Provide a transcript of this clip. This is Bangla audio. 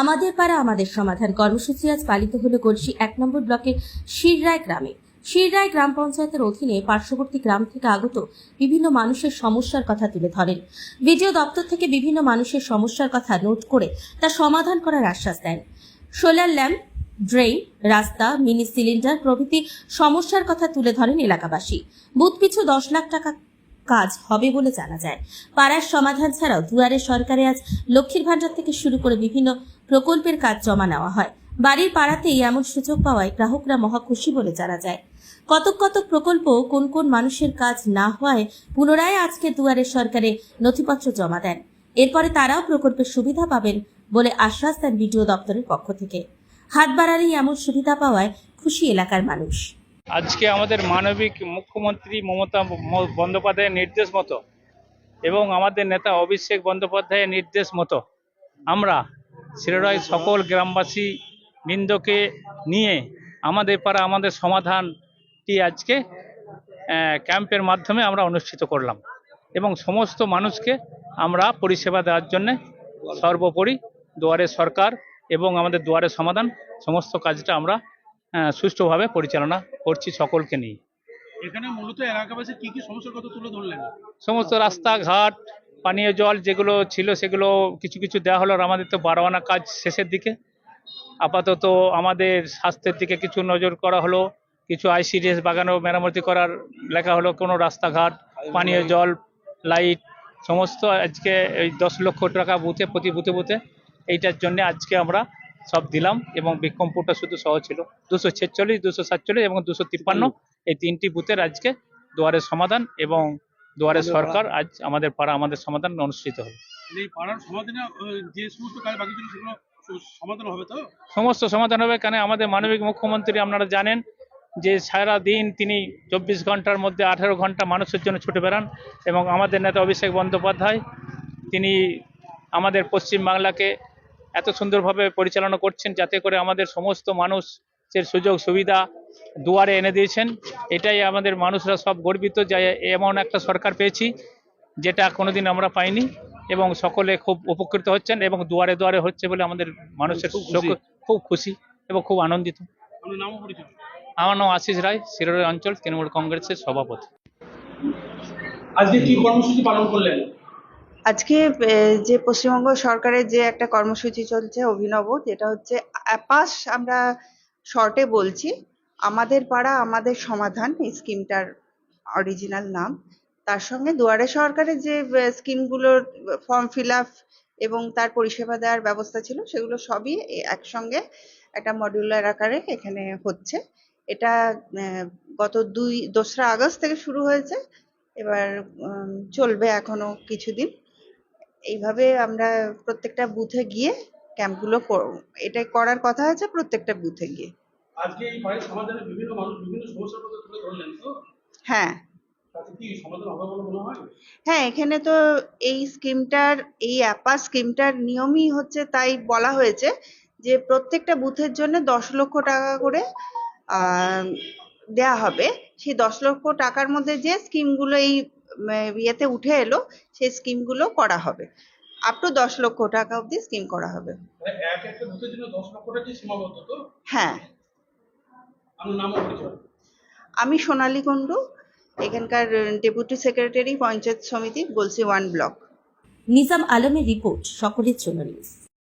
আমাদের পাড়া আমাদের সমাধান। কর্মসূচি আজ পালিত হলো গলসি এক নম্বর ব্লকের শিররায় গ্রামে। শিররায় গ্রাম পঞ্চায়েতের অধীনে পার্শ্ববর্তী গ্রাম থেকে আগত বিভিন্ন মানুষের সমস্যার কথা তুলে ধরেন। ভিডিও দপ্তর থেকে বিভিন্ন মানুষের সমস্যার কথা নোট করে তা সমাধান করার আশ্বাস দেন। সোলার ল্যাম্প ড্রেন রাস্তা, মিনি সিলিন্ডার প্রভৃতি সমস্যার কথা তুলে ধরেন এলাকাবাসী। বুথ পিছু দশ লাখ টাকা কাজ হবে বলে জানা যায়। পাড়ার সমাধান ছাড়াও দুয়ারে সরকারে আজ লক্ষ্মীর ভাণ্ডার থেকে শুরু করে বিভিন্ন প্রকল্পের কাজ জমা নেওয়া হয়। বাড়ির পাড়াতেই এমন সুযোগ পাওয়ায় গ্রাহকরা মহা খুশি বলে জানা যায়। কতক কতক প্রকল্প কোন কোন মানুষের কাজ না হওয়ায় পুনরায় আজকে দুয়ারে সরকারে নথিপত্র জমা দেন। এরপরে তারাও প্রকল্পের সুবিধা পাবেন বলে আশ্বাস দেন বিডিও দপ্তরের পক্ষ থেকে। হাত বাড়ালেই এমন সুবিধা পাওয়ায় খুশি এলাকার মানুষ। আজকে আমাদের মানবিক মুখ্যমন্ত্রী মমতা বন্দ্যোপাধ্যায়ের নির্দেশ মতো এবং আমাদের নেতা অভিষেক বন্দ্যোপাধ্যায়ের নির্দেশ মতো আমরা শিরোড়ায় সকল গ্রামবাসী বৃন্দকে নিয়ে আমাদের পাড়া আমাদের সমাধানটি আজকে ক্যাম্পের মাধ্যমে আমরা অনুষ্ঠিত করলাম। এবং সমস্ত মানুষকে আমরা পরিষেবা দেওয়ার জন্যে সর্বোপরি দুয়ারে সরকার এবং আমাদের দুয়ারে সমাধান সমস্ত কাজটা আমরা সুষ্ঠুভাবে পরিচালনা করছি সকলকে নিয়ে। এখানে মূলত এলাকাবাসী কি কি সমস্যার কথা তুলে ধরলেন? সমস্ত রাস্তাঘাট পানীয় জল যেগুলো ছিল সেগুলো কিছু কিছু দেওয়া হলো। আর আমাদের তো বারো আনা কাজ শেষের দিকে। আপাতত আমাদের স্বাস্থ্যের দিকে কিছু নজর করা হলো। কিছু আইসিডিএস বাগানও মেরামতি করার লেখা হলো। কোনো রাস্তাঘাট, পানীয় জল, লাইট, সমস্ত আজকে এই দশ লক্ষ টাকা বুথে, প্রতি বুথে বুথে এইটার জন্য আজকে আমরা সব দিলাম এবং বিক্রমপুরটা শুধু সহ ছিল। দুশো ছেচল্লিশ, দুশো সাতচল্লিশ এবং দুশো তিপ্পান্ন। এই তিনটি বুথের আজকে দুয়ারের সমাধান এবং দুয়ারে সরকার আজ আমাদের পাড়া আমাদের সমাধান অনুষ্ঠিত হবে। এই পাড়ার সমাধানে যে সমস্ত কাজ বাকি ছিল সেগুলো সমাধান হবে তো? সমস্ত সমাধান হবে কেন? আমাদের মানবিক মুখ্যমন্ত্রী আপনারা জানেন যে সারা দিন তিনি চব্বিশ ঘণ্টার মধ্যে আঠেরো ঘণ্টা মানুষের জন্য ছুটে বেড়ান এবং আমাদের নেতা অভিষেক বন্দ্যোপাধ্যায় তিনি আমাদের পশ্চিম বাংলাকে এত সুন্দরভাবে পরিচালনা করছেন যাতে করে আমাদের সমস্ত মানুষের সুযোগ সুবিধা দুয়ারে এনে দিয়েছেন। এটাই আমাদের মানুষরা সব গর্বিত যে এমন একটা সরকার পেয়েছি যেটা কোনোদিন আমরা পাইনি এবং সকলে খুব উপকৃত হচ্ছেন এবং দুয়ারে দুয়ারে হচ্ছে বলে আমাদের মানুষের খুব খুশি। চোখ- খুব খুশি এবং খুব আনন্দিত। আমার নাম আশিস রায় শিরোড়ি অঞ্চল তৃণমূল কংগ্রেসের সভাপতি। আজকে কি কর্মসূচি পালন করলেন? আজকে যে পশ্চিমবঙ্গ সরকারের যে একটা কর্মসূচি চলছে অভিনব যেটা হচ্ছে অ্যাপাস আমরা শর্টে বলছি, আমাদের পাড়া আমাদের সমাধান এই স্কিমটার অরিজিনাল নাম। তার সঙ্গে দুয়ারে সরকারের যে স্কিমগুলোর ফর্ম ফিল আপ এবং তার পরিষেবা দেওয়ার ব্যবস্থা ছিল, সেগুলো সবই একসঙ্গে একটা মডিউলার আকারে এখানে হচ্ছে। এটা গত দুই, দোসরা আগস্ট থেকে শুরু হয়েছে। এবার চলবে এখনও কিছুদিন। এইভাবে আমরা প্রত্যেকটা বুথে গিয়ে ক্যাম্পগুলো করব এটা করার কথা আছে প্রত্যেকটা বুথে গিয়ে। আজকে এই সমাধানে বিভিন্ন মানুষ বিভিন্ন সমস্যার কথা তুলে ধরলেন তো? হ্যাঁ। হয়? এখানে তো এই স্কিমটার এই অ্যাপা স্কিমটার নিয়মই হচ্ছে তাই বলা হয়েছে যে প্রত্যেকটা বুথের জন্য দশ লক্ষ টাকা করে দেয়া হবে। সেই দশ লক্ষ টাকার মধ্যে যে স্কিমগুলো এই ইয়েতে উঠে এলো সেই স্কিমগুলো করা হবে। আপ টু দশ লক্ষ টাকা অবধি স্কিম করা হবে। মানে এক একটা বুথের জন্য দশ লক্ষ টাকা সীমাবদ্ধ তো? হ্যাঁ। আমি সোনালী কুণ্ডু এখানকার ডেপুটি সেক্রেটারি পঞ্চায়েত সমিতি বলছি ওয়ান ব্লক নিজাম আলমের রিপোর্ট সকলের জন্য নিউজ